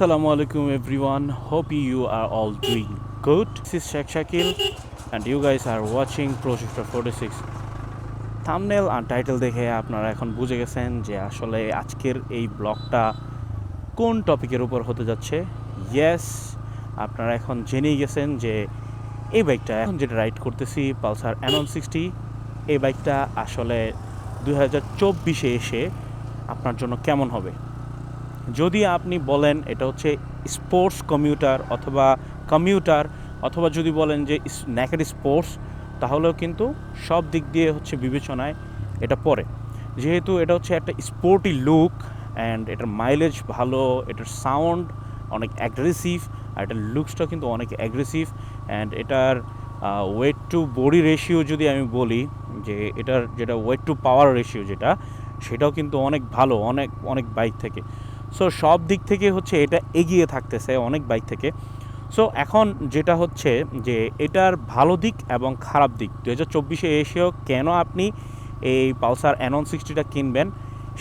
Assalamu alaikum, everyone. Hope you are all doing good. This is Sheikh Shakil, and you guys are watching Projector 46. Thumbnail R title দেখে আপনারা এখন বুঝে গেছেন যে আসলে আজকের এই ব্লগটা কোন টপিকের উপর হতে যাচ্ছে ইয়েস আপনারা এখন জেনেই গেছেন যে এই বাইকটা এখন যেটা রাইড করতেছি পালসার অ্যানন সিক্সটি এই বাইকটা আসলে দু হাজার চব্বিশে এসে আপনার জন্য কেমন হবে যদি আপনি বলেন এটা হচ্ছে স্পোর্টস কমিউটার অথবা কমিউটার অথবা যদি বলেন যে ন্যাকেড স্পোর্টস তাহলেও কিন্তু সব দিক দিয়ে হচ্ছে বিবেচনায় এটা পড়ে। যেহেতু এটা হচ্ছে একটা স্পোর্টি লুক অ্যান্ড এটার মাইলেজ ভালো, এটার সাউন্ড অনেক অ্যাগ্রেসিভ আর এটার লুকসটাও কিন্তু অনেক অ্যাগ্রেসিভ অ্যান্ড এটার ওয়েট টু বডি রেশিও যদি আমি বলি, যে এটার যেটা ওয়েট টু পাওয়ার রেশিও যেটা, সেটাও কিন্তু অনেক ভালো, অনেক অনেক বাইক থেকে। সো সব দিক থেকে হচ্ছে এটা এগিয়ে থাকতেছে অনেক বাইক থেকে। সো এখন যেটা হচ্ছে যে এটার ভালো দিক এবং খারাপ দিক। দু হাজার চব্বিশে এসেও কেন আপনি এই পালসার অ্যানন সিক্সটিটা কিনবেন,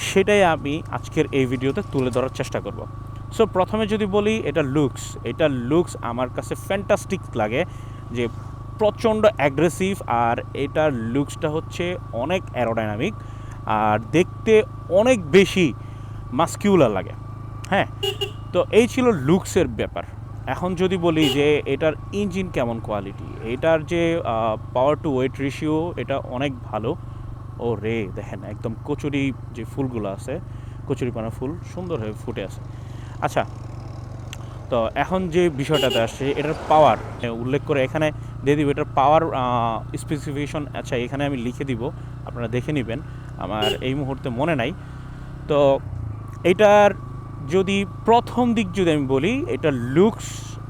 সেটাই আমি আজকের এই ভিডিওতে তুলে ধরার চেষ্টা করব। সো প্রথমে যদি বলি, এটা লুকস এটা লুকস আমার কাছে ফ্যান্টাস্টিক লাগে যে প্রচণ্ড অ্যাগ্রেসিভ আর এটার লুকসটা হচ্ছে অনেক অ্যারোডাইনামিক আর দেখতে অনেক বেশি মাস্কিউলার লাগে হ্যাঁ? তো এই ছিল লুকসের ব্যাপার। এখন যদি বলি যে এটার ইঞ্জিন কেমন কোয়ালিটি, এটার যে পাওয়ার টু ওয়েট রেশিও এটা অনেক ভালো। ও রে দেখেন, একদম কচুরি যে ফুলগুলো আছে কচুরিপানা ফুল, সুন্দর হয়ে ফুটে আছে। আচ্ছা তো এখন যে বিষয়টাতে আসছে, এটার পাওয়ার উল্লেখ করে এখানে দিয়ে দিব, এটার পাওয়ার স্পেসিফিকেশন আচ্ছা এখানে আমি লিখে দিব, আপনারা দেখে নেবেন। আমার এই মুহূর্তে মনে নাই। তো এটার যদি প্রথম দিক যদি আমি বলি, এটা লুকস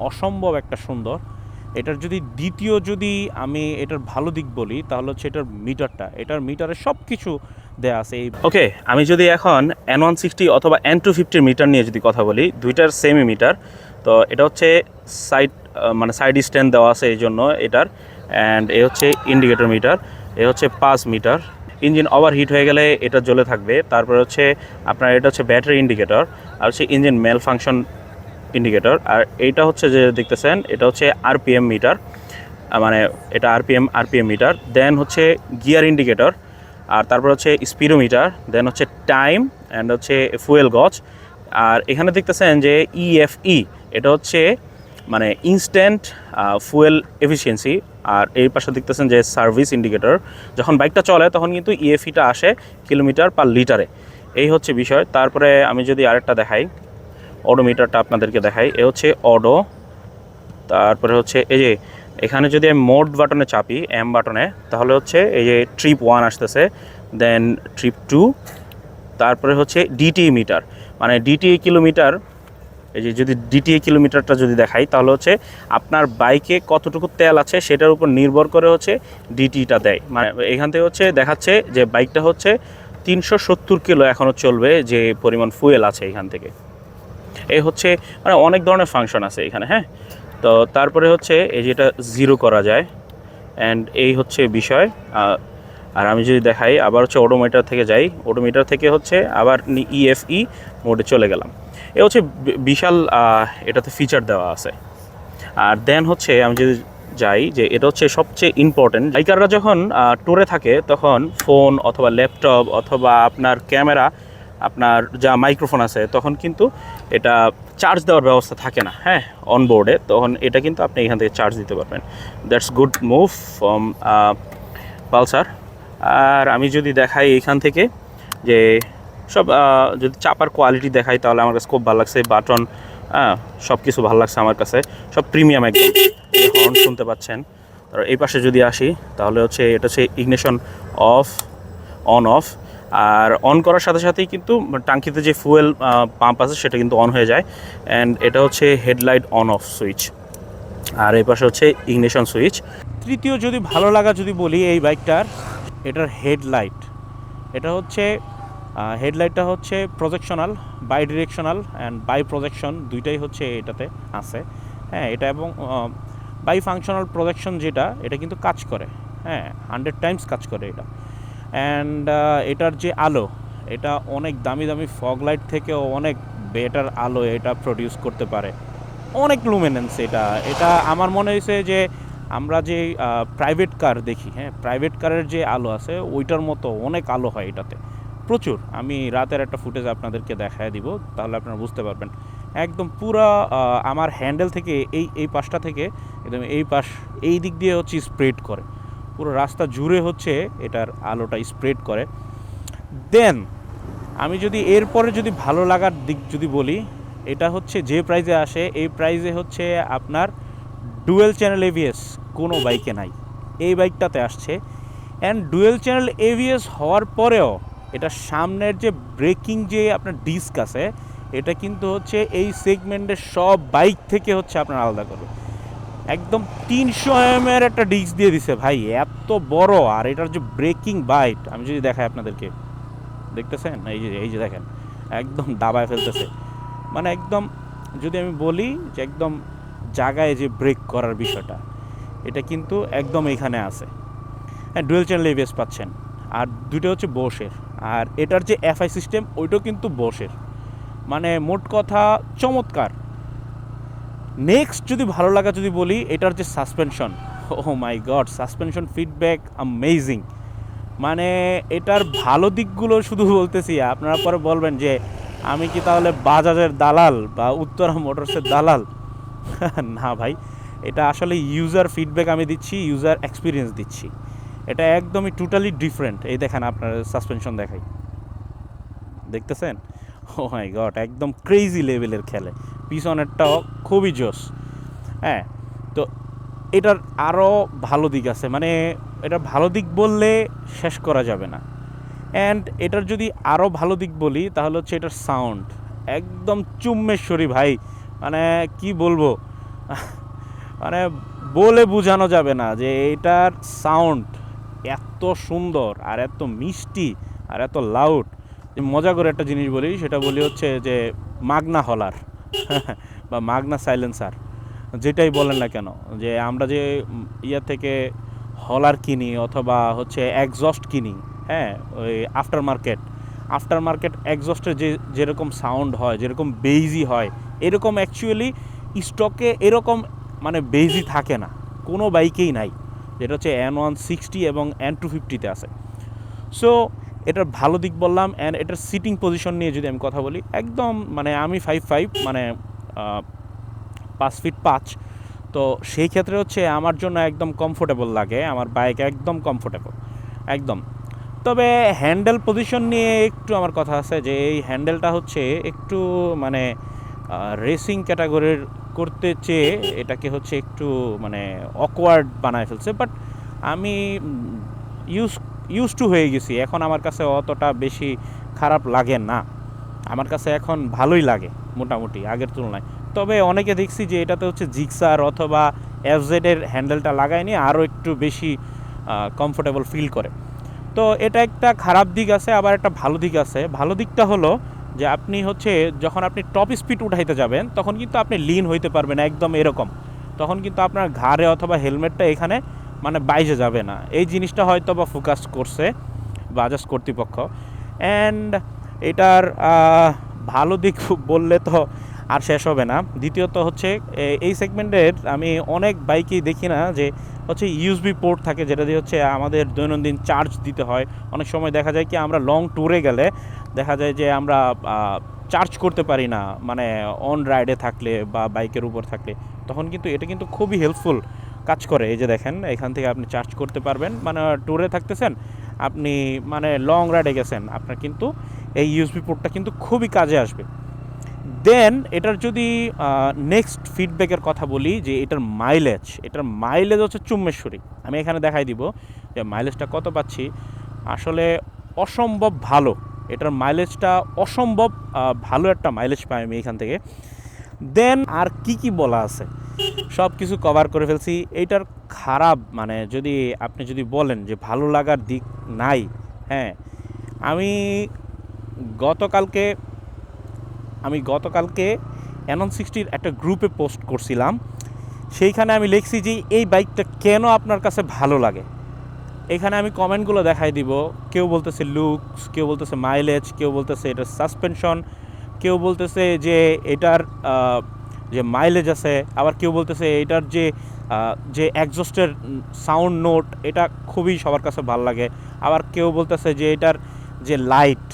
অসম্ভব একটা সুন্দর। এটার যদি দ্বিতীয় যদি আমি এটার ভালো দিক বলি, তাহলে হচ্ছে এটার মিটারটা এটার মিটারে সব কিছু দেওয়া আছে এই ওকে আমি যদি এখন এন ওয়ান সিক্সটি অথবা এন টু ফিফটির মিটার নিয়ে যদি কথা বলি, দুইটার সেমি মিটার তো এটা হচ্ছে সাইড মানে সাইড স্ট্যান্ড দেওয়া আছে এই জন্য এটার। অ্যান্ড এ হচ্ছে ইন্ডিকেটর মিটার এ হচ্ছে পাঁচ মিটার ইঞ্জিন ওভার হিট হয়ে গেলে এটা জ্বলে থাকবে। তারপরে হচ্ছে আপনার এটা হচ্ছে ব্যাটারি ইন্ডিকেটর আর হচ্ছে ইঞ্জিন মেল ফাংশন ইন্ডিকেটর আর এইটা হচ্ছে যে দেখতেছেন, এটা হচ্ছে আরপিএম মিটার মানে এটা আরপিএম আরপিএম মিটার দেন হচ্ছে গিয়ার ইন্ডিকেটর আর তারপর হচ্ছে স্পিডোমিটার দেন হচ্ছে টাইম অ্যান্ড হচ্ছে ফুয়েল গজ আর এখানে দেখতেছেন যে ইএফই এটা হচ্ছে মানে ইনস্ট্যান্ট ফুয়েল এফিসিয়েন্সি আর এই পাশে দেখতেছেন যে সার্ভিস ইন্ডিকেটর যখন বাইকটা চলে তখন কিন্তু ইএফিটা আসে কিলোমিটার পার লিটারে এই হচ্ছে বিষয়। তারপরে আমি যদি আরেকটা দেখাই অডোমিটারটা আপনাদেরকে দেখাই, এ হচ্ছে অডো তারপরে হচ্ছে এই যে এখানে যদি আমি মোড বাটনে চাপি এম বাটনে তাহলে হচ্ছে এই যে ট্রিপ ওয়ান আসতেছে দেন ট্রিপ টু তারপরে হচ্ছে ডিটি মিটার মানে ডিটি কিলোমিটার এই যে যদি ডিটিএ কিলোমিটারটা যদি দেখাই, তাহলে হচ্ছে আপনার বাইকে কতটুকু তেল আছে সেটার উপর নির্ভর করে হচ্ছে ডিটিটা দেয়। মানে এখান থেকে হচ্ছে দেখাচ্ছে যে বাইকটা হচ্ছে তিনশো সত্তর কিলো এখনও চলবে যে পরিমাণ ফুয়েল আছে এখান থেকে। এই হচ্ছে মানে অনেক ধরনের ফাংশন আছে এখানে হ্যাঁ? তো তারপরে হচ্ছে এই যেটা জিরো করা যায়। অ্যান্ড এই হচ্ছে বিষয়। আর আমি যদি দেখাই, আবার হচ্ছে অটোমিটার থেকে যাই, অটোমিটার থেকে হচ্ছে আবার ইএফই মোডে চলে গেলাম। এ হচ্ছে বিশাল এটাতে ফিচার দেওয়া আছে। আর দেন হচ্ছে আমি যদি যাই, যে এটা হচ্ছে সবচেয়ে ইম্পর্টেন্ট বাইকাররা যখন ট্যুরে থাকে, তখন ফোন অথবা ল্যাপটপ অথবা আপনার ক্যামেরা আপনার যা মাইক্রোফোন আছে, তখন কিন্তু এটা চার্জ দেওয়ার ব্যবস্থা থাকে না হ্যাঁ অনবোর্ডে তখন এটা কিন্তু আপনি এখান থেকে চার্জ দিতে পারবেন। That's good move from Pulsar. আর আমি যদি দেখাই এইখান থেকে, যে সব যদি চাপার কোয়ালিটি দেখাই তাহলে আমার কাছে খুব ভালো লাগছে। বাটন হ্যাঁ সব কিছু ভালো লাগছে আমার কাছে। সব প্রিমিয়াম একদম। হর্ন শুনতে পাচ্ছেন। আর এই পাশে যদি আসি, তাহলে হচ্ছে, এটা হচ্ছে ইগনেশন অফ অন অফ আর অন করার সাথে সাথেই কিন্তু টাঙ্কিতে যে ফুয়েল পাম্প আছে, সেটা কিন্তু অন হয়ে যায়। অ্যান্ড এটা হচ্ছে হেডলাইট অন অফ সুইচ আর এই পাশে হচ্ছে ইগনিশন সুইচ তৃতীয় যদি ভালো লাগা যদি বলি এই বাইকটার, এটার হেডলাইট এটা হচ্ছে হেডলাইটটা হচ্ছে projectional bidirectional and bi projection দুইটাই হচ্ছে এটাতে আছে। হ্যাঁ এটা এবং বাই ফাংশনাল প্রজেকশন যেটা, এটা কিন্তু কাজ করে। হ্যাঁ হান্ড্রেড টাইমস কাজ করে এটা। অ্যান্ড এটার যে আলো, এটা অনেক দামি দামি ফগ লাইট থেকেও অনেক বেটার আলো এটা প্রডিউস করতে পারে। অনেক লুমেনেন্স এটা। এটা আমার মনে হয়েছে যে, আমরা যে প্রাইভেট কার দেখি হ্যাঁ প্রাইভেট কারের যে আলো আছে, ওইটার মতো অনেক আলো হয় এটাতে। প্রচুর। আমি রাতের একটা ফুটেজ আপনাদেরকে দেখায় দিব, তাহলে আপনারা বুঝতে পারবেন। একদম পুরা আমার হ্যান্ডেল থেকে এই এই পাশটা থেকে একদম এই পাশ, এই দিক দিয়ে হচ্ছে স্প্রেড করে। পুরো রাস্তা জুড়ে হচ্ছে এটার আলোটা স্প্রেড করে। দেন, আমি যদি এরপরে যদি ভালো লাগার দিক যদি বলি, এটা হচ্ছে যে প্রাইজে আসে, এই প্রাইজে হচ্ছে আপনার ডুয়েল চ্যানেল এভিএস কোনো বাইকে নাই। এই বাইকটাতে আসছে। অ্যান্ড ডুয়েল চ্যানেল এভিএস হওয়ার পরেও এটা সামনের যে ব্রেকিং যে আপনার ডিস্ক আছে, এটা কিন্তু হচ্ছে এই সেগমেন্টের সব বাইক থেকে হচ্ছে আপনার আলাদা করবে একদম তিনশো এম এর একটা ডিস্ক দিয়ে দিছে ভাই, এত বড়। আর এটার যে ব্রেকিং বাইট, আমি যদি দেখাই আপনাদেরকে, দেখতেছেন? এই যে এই যে দেখেন, একদম দাবায় ফেলতেছে। মানে একদম, যদি আমি বলি যে একদম জায়গায় যে ব্রেক করার বিষয়টা, এটা কিন্তু একদম এখানে আছে। হ্যাঁ ডুয়েল চ্যানেল এভিএস পাচ্ছেন। আর দুইটা হচ্ছে বোসের আর এটার যে এফআই সিস্টেম ওইটাও কিন্তু বোসের মানে মোট কথা চমৎকার। নেক্সট যদি ভালো লাগা যদি বলি, এটার যে suspension oh my God suspension feedback amazing মানে এটার ভালো দিকগুলো শুধু বলতেছি, আপনারা পরে বলবেন যে, আমি কি তাহলে বাজাজের দালাল বা উত্তরা মোটরসের দালাল? না ভাই, এটা আসলে ইউজার ফিডব্যাক আমি দিচ্ছি ইউজার এক্সপিরিয়েন্স দিচ্ছি। এটা একদমই টোটালি ডিফারেন্ট এই দেখেন আপনার সাসপেনশন দেখাই। দেখতেছেন? ও মাই গড একদম ক্রেজি লেভেলের খেলে। পিছনেরটাও খুবই জোস হ্যাঁ তো এটার আরও ভালো দিক আছে। মানে এটা ভালো দিক বললে শেষ করা যাবে না। অ্যান্ড এটার যদি আরও ভালো দিক বলি, তাহলে হচ্ছে এটার সাউন্ড একদম চুম্মেশ্বরী ভাই। মানে কি বলব? মানে বলে বোঝানো যাবে না যে এটার সাউন্ড এত সুন্দর আর এত মিষ্টি আর এত লাউড মজা করে একটা জিনিস বলি, সেটা বলি হচ্ছে যে মাগনা হলার, বা মাগনা সাইলেন্সার যেটাই বলেন না কেন, যে আমরা যে ইয়া থেকে হলার কিনি অথবা হচ্ছে একজস্ট কিনি হ্যাঁ ওই আফটার মার্কেট আফটার মার্কেট একজস্টের যে, যেরকম সাউন্ড হয়, যেরকম বেইজি হয়, এরকম অ্যাকচুয়ালি স্টকে এরকম মানে বেইজি থাকে না, কোনো বাইকেই নাই। যেটা হচ্ছে এন ওয়ান সিক্সটি এবং এন টু ফিফটিতে আছে। সো এটার ভালো দিক বললাম অ্যান্ড এটার সিটিং পজিশন নিয়ে যদি আমি কথা বলি, একদম মানে আমি ফাইভ ফাইভ মানে পাঁচ ফিট পাঁচ। তো সেই ক্ষেত্রে হচ্ছে আমার জন্য একদম কমফোর্টেবল লাগে, আমার বাইক একদম কমফোর্টেবল একদম। তবে হ্যান্ডেল পজিশন নিয়ে একটু আমার কথা আছে যে এই হ্যান্ডেলটা হচ্ছে একটু মানে রেসিং ক্যাটাগরির করতে চেয়ে এটাকে হচ্ছে একটু মানে অকওয়ার্ড বানায় ফেলছে বাট আমি ইউজ ইউজ টু হয়ে গেছি। এখন আমার কাছে অতটা বেশি খারাপ লাগে না। আমার কাছে এখন ভালোই লাগে, মোটামুটি, আগের তুলনায়। তবে অনেকে দেখছি যে এটাতে হচ্ছে জিক্সার অথবা এফজেডের হ্যান্ডেলটা লাগায় নিয়ে আরও একটু বেশি কমফোর্টেবল ফিল করে। তো এটা একটা খারাপ দিক আছে, আবার একটা ভালো দিক আছে। ভালো দিকটা হলো যে আপনি হচ্ছে যখন আপনি টপ স্পিড উঠাইতে যাবেন, তখন কিন্তু আপনি লিন হইতে পারবেন একদম এরকম। তখন কিন্তু আপনার ঘাড়ে অথবা হেলমেটটা এখানে মানে বাইজে যাবে না। এই জিনিসটা হয়তো বা ফোকাস করছে বাজাজ কর্তৃপক্ষ। অ্যান্ড এটার ভালো দিক বললে তো আর শেষ হবে না। দ্বিতীয়ত হচ্ছে এই সেগমেন্টের আমি অনেক বাইকেই দেখি না যে হচ্ছে ইউএসবি পোর্ট থাকে, যেটা দিয়ে হচ্ছে আমাদের দৈনন্দিন চার্জ দিতে হয়। অনেক সময় দেখা যায় কি আমরা লং ট্যুরে গেলে দেখা যায় যে আমরা চার্জ করতে পারি না মানে অন রাইডে থাকলে বা বাইকের উপর থাকলে, তখন কিন্তু এটা কিন্তু খুবই হেল্পফুল কাজ করে। এই যে দেখেন, এখান থেকে আপনি চার্জ করতে পারবেন। মানে ট্যুরে থাকতেছেন, আপনি মানে লং রাইডে গেছেন, আপনার কিন্তু এই ইউএসবি পোর্টটা কিন্তু খুবই কাজে আসবে। দেন এটার যদি নেক্সট ফিডব্যাকের কথা বলি, যে এটার মাইলেজ এটার মাইলেজ হচ্ছে চুম্মেশ্বরী। আমি এখানে দেখাই দিব যে মাইলেজটা কত পাচ্ছি। আসলে অসম্ভব ভালো। এটার মাইলেজটা অসম্ভব ভালো একটা মাইলেজ পাই আমি এখান থেকে। দেন আর কি কি বলা আছে? সব কিছু কভার করে ফেলছি। এইটার খারাপ মানে যদি আপনি যদি বলেন যে ভালো লাগার দিক নাই হ্যাঁ আমি গতকালকে আমি গতকালকে অ্যানন সিক্সটির একটা গ্রুপে পোস্ট করছিলাম। সেইখানে আমি লিখছি যে এই বাইকটা কেন আপনার কাছে ভালো লাগে? এখানে আমি কমেন্টগুলো দেখাই দিব। কেউ বলতেছে লুকস কেউ বলতেছে মাইলেজ কেউ বলতেছে এটার সাসপেনশন কেউ বলতেছে যে এটার যে মাইলেজ আছে, আবার কেউ বলতেছে এটার যে যে একজস্টের সাউন্ড নোট এটা খুবই সবার কাছে ভালো লাগে। আবার কেউ বলতেছে যে এটার যে লাইট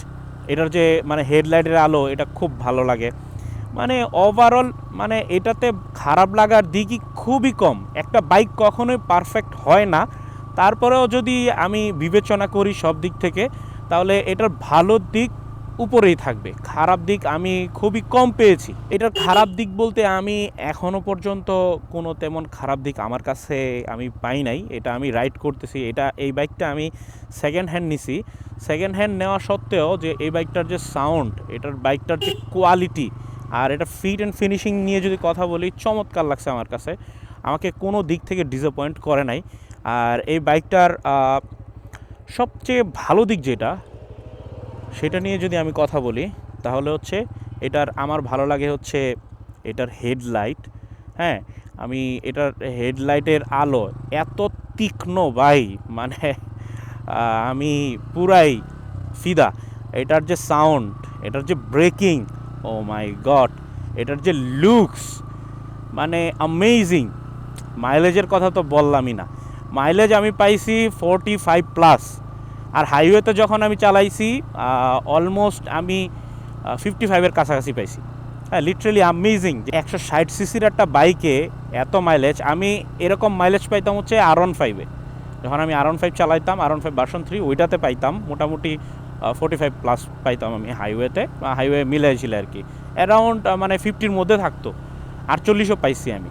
এটার যে মানে হেডলাইটের আলো, এটা খুব ভালো লাগে। মানে ওভারঅল মানে এটাতে খারাপ লাগার দিকই খুবই কম। একটা বাইক কখনোই পারফেক্ট হয় না। তারপরেও যদি আমি বিবেচনা করি সব দিক থেকে, তাহলে এটার ভালো দিক উপরেই থাকবে। খারাপ দিক আমি খুবই কম পেয়েছি। এটার খারাপ দিক বলতে আমি এখনও পর্যন্ত কোনো তেমন খারাপ দিক আমার কাছে আমি পাই নাই। এটা আমি রাইড করতেছি। এটা, এই বাইকটা আমি সেকেন্ড হ্যান্ড নিছি। সেকেন্ড হ্যান্ড নেওয়া সত্ত্বেও যে এই বাইকটার যে সাউন্ড এটার বাইকটার যে কোয়ালিটি আর এটা ফিট অ্যান্ড ফিনিশিং নিয়ে যদি কথা বলি, চমৎকার লাগছে আমার কাছে। আমাকে কোনো দিক থেকে ডিসঅ্যাপয়েন্ট করে নাই। আর এই বাইকটার সবচেয়ে ভালো দিক যেটা, সেটা নিয়ে যদি আমি কথা বলি, তাহলে হচ্ছে এটার আমার ভালো লাগে হচ্ছে এটার হেডলাইট। হ্যাঁ আমি এটার হেডলাইটের আলো এত তীক্ষ্ণ ভাই মানে আমি পুরাই ফিদা। এটার যে সাউন্ড, এটার যে ব্রেকিং, ও মাই গড, এটার যে লুকস মানে অ্যামেজিং মাইলেজের কথা তো বললামই না। মাইলেজ আমি পাইছি ফোরটি ফাইভ প্লাস আর হাইওয়েতে যখন আমি চালাইছি অলমোস্ট আমি ফিফটি ফাইভের কাছাকাছি পাইছি। হ্যাঁ লিটারেলি অ্যামেজিং একশো ষাট সিসির একটা বাইকে এত মাইলেজ আমি এরকম মাইলেজ পাইতাম হচ্ছে আর ওয়ান ফাইভে যখন আমি আর one five চালাইতাম R one five version three ওইটাতে পাইতাম। মোটামুটি ফোর্টি ফাইভ প্লাস পাইতাম আমি হাইওয়েতে হাইওয়ে মিলাইছিল আর কি। অ্যারাউন্ড মানে ফিফটির মধ্যে থাকতো। আটচল্লিশও পাইছি আমি।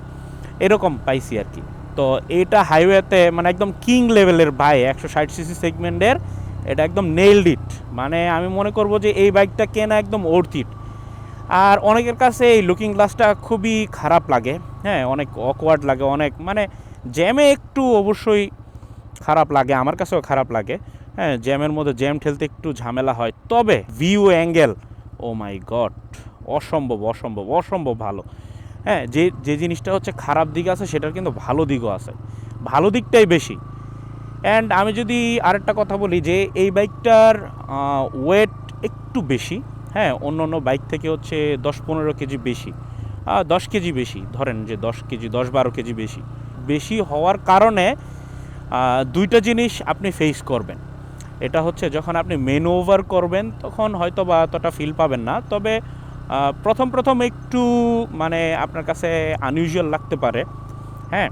এরকম পাইছি আর কি। তো এটা হাইওয়েতে মানে একদম কিং লেভেলের বাই একশো ষাট সিসি সেগমেন্টের এটা একদম নেইলড ইট মানে আমি মনে করব যে এই বাইকটা কেনা একদম অর্থিট আর অনেকের কাছে এই লুকিং গ্লাসটা খুবই খারাপ লাগে। হ্যাঁ অনেক অকওয়ার্ড লাগে, অনেক মানে জ্যামে একটু অবশ্যই খারাপ লাগে, আমার কাছেও খারাপ লাগে। হ্যাঁ জ্যামের মধ্যে জ্যাম ঠেলতে একটু ঝামেলা হয়। তবে view angle oh my god অসম্ভব অসম্ভব অসম্ভব ভালো। হ্যাঁ যে যে জিনিসটা হচ্ছে খারাপ দিক আছে, সেটার কিন্তু ভালো দিকও আছে। ভালো দিকটাই বেশি। অ্যান্ড আমি যদি আরেকটা কথা বলি যে, এই বাইকটার ওয়েট একটু বেশি। হ্যাঁ অন্য অন্য বাইক থেকে হচ্ছে দশ পনেরো কেজি বেশি। দশ কেজি বেশি। ধরেন যে দশ কেজি, দশ বারো কেজি বেশি। বেশি হওয়ার কারণে দুইটা জিনিস আপনি ফেস করবেন। এটা হচ্ছে যখন আপনি মেন ওভার করবেন, তখন হয়তো বা অতটা ফিল পাবেন না। তবে প্রথম প্রথম একটু মানে আপনার কাছে আনইউজুয়াল লাগতে পারে। হ্যাঁ?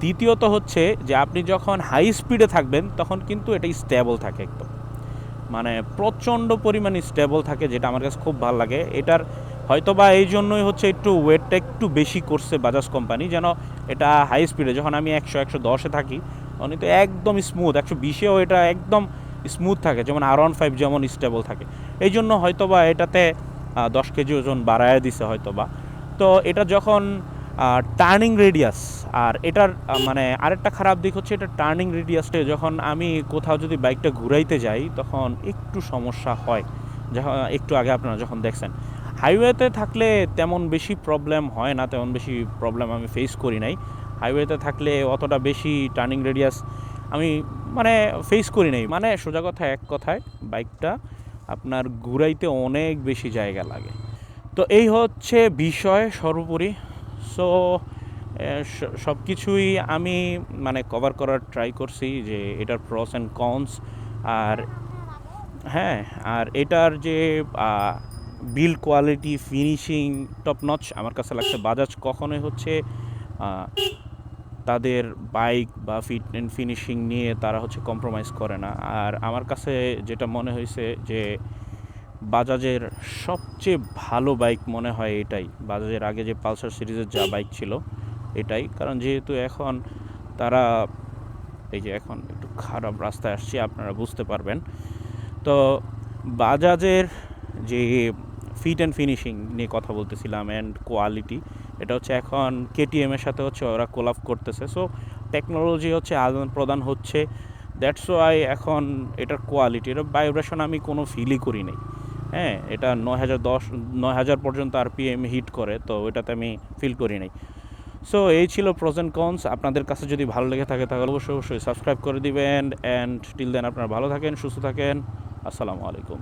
দ্বিতীয়ত হচ্ছে যে আপনি যখন হাই স্পিডে থাকবেন, তখন কিন্তু এটা স্টেবল থাকে একদম। মানে প্রচণ্ড পরিমাণে স্টেবল থাকে, যেটা আমার কাছে খুব ভালো লাগে। এটার হয়তো বা এই জন্যই হচ্ছে একটু ওয়েটটা একটু বেশি করছে বাজাজ কোম্পানি যেন এটা হাই স্পিডে যখন আমি একশো একশো দশে থাকি তখন তো একদম স্মুথ একশো বিশেও এটা একদম স্মুথ থাকে, যেমন আর ওয়ান ফাইভ যেমন স্টেবল থাকে। এই জন্য হয়তো বা এটাতে দশ কেজি ওজন বাড়ায় দিছে হয়তো বা তো এটা যখন টার্নিং রেডিয়াস আর এটার মানে আরেকটা খারাপ দিক হচ্ছে এটা টার্নিং রেডিয়াসটা যখন আমি কোথাও যদি বাইকটা ঘুরাইতে যাই, তখন একটু সমস্যা হয়। যখন একটু আগে আপনারা যখন দেখছেন। হাইওয়েতে থাকলে তেমন বেশি প্রবলেম হয় না, তেমন বেশি প্রবলেম আমি ফেস করি নাই। হাইওয়েতে থাকলে অতটা বেশি টার্নিং রেডিয়াস আমি মানে ফেস করি নাই। মানে সোজা কথা, এক কথায় বাইকটা আপনার ঘুরাইতে অনেক বেশি জায়গা লাগে। তো এই হচ্ছে বিষয় সর্বোপরি। সো সব কিছুই আমি মানে কভার করার ট্রাই করছি যে এটার প্রস অ্যান্ড কনস আর হ্যাঁ আর এটার যে build quality finishing top notch আমার কাছে লাগছে। বাজাজ কখনোই হচ্ছে তাদের বাইক বা ফিট অ্যান্ড ফিনিশিং নিয়ে তারা হচ্ছে কম্প্রোমাইজ করে না। আর আমার কাছে যেটা মনে হয়েছে যে, বাজাজের সবচেয়ে ভালো বাইক মনে হয় এটাই। বাজাজের আগে যে পালসার সিরিজের যা বাইক ছিল, এটাই। কারণ যেহেতু এখন তারা, এই যে এখন একটু খারাপ রাস্তায় আসছি, আপনারা বুঝতে পারবেন। তো বাজাজের যে ফিট অ্যান্ড ফিনিশিং নিয়ে কথা বলতেছিলাম অ্যান্ড কোয়ালিটি এটা হচ্ছে এখন কেটিএম এর সাথে হচ্ছে ওরা কোলাপ করতেছে। সো টেকনোলজি হচ্ছে আদান প্রদান হচ্ছে। দ্যাটস ওয়াই এখন এটার কোয়ালিটি এটা ভাইব্রেশন আমি কোনো ফিলই করি নাই। হ্যাঁ এটা নয় হাজার দশ, নয় হাজার পর্যন্ত আরপিএম হিট করে, তো ওইটাতে আমি ফিল করি নাই। সো এই ছিল প্রোজ অ্যান্ড কনস আপনাদের কাছে যদি ভালো লেগে থাকে, তাহলে অবশ্যই অবশ্যই সাবস্ক্রাইব করে দিবেন। অ্যান্ড টিল দেন আপনারা ভালো থাকেন, সুস্থ থাকেন। আসসালামু আলাইকুম।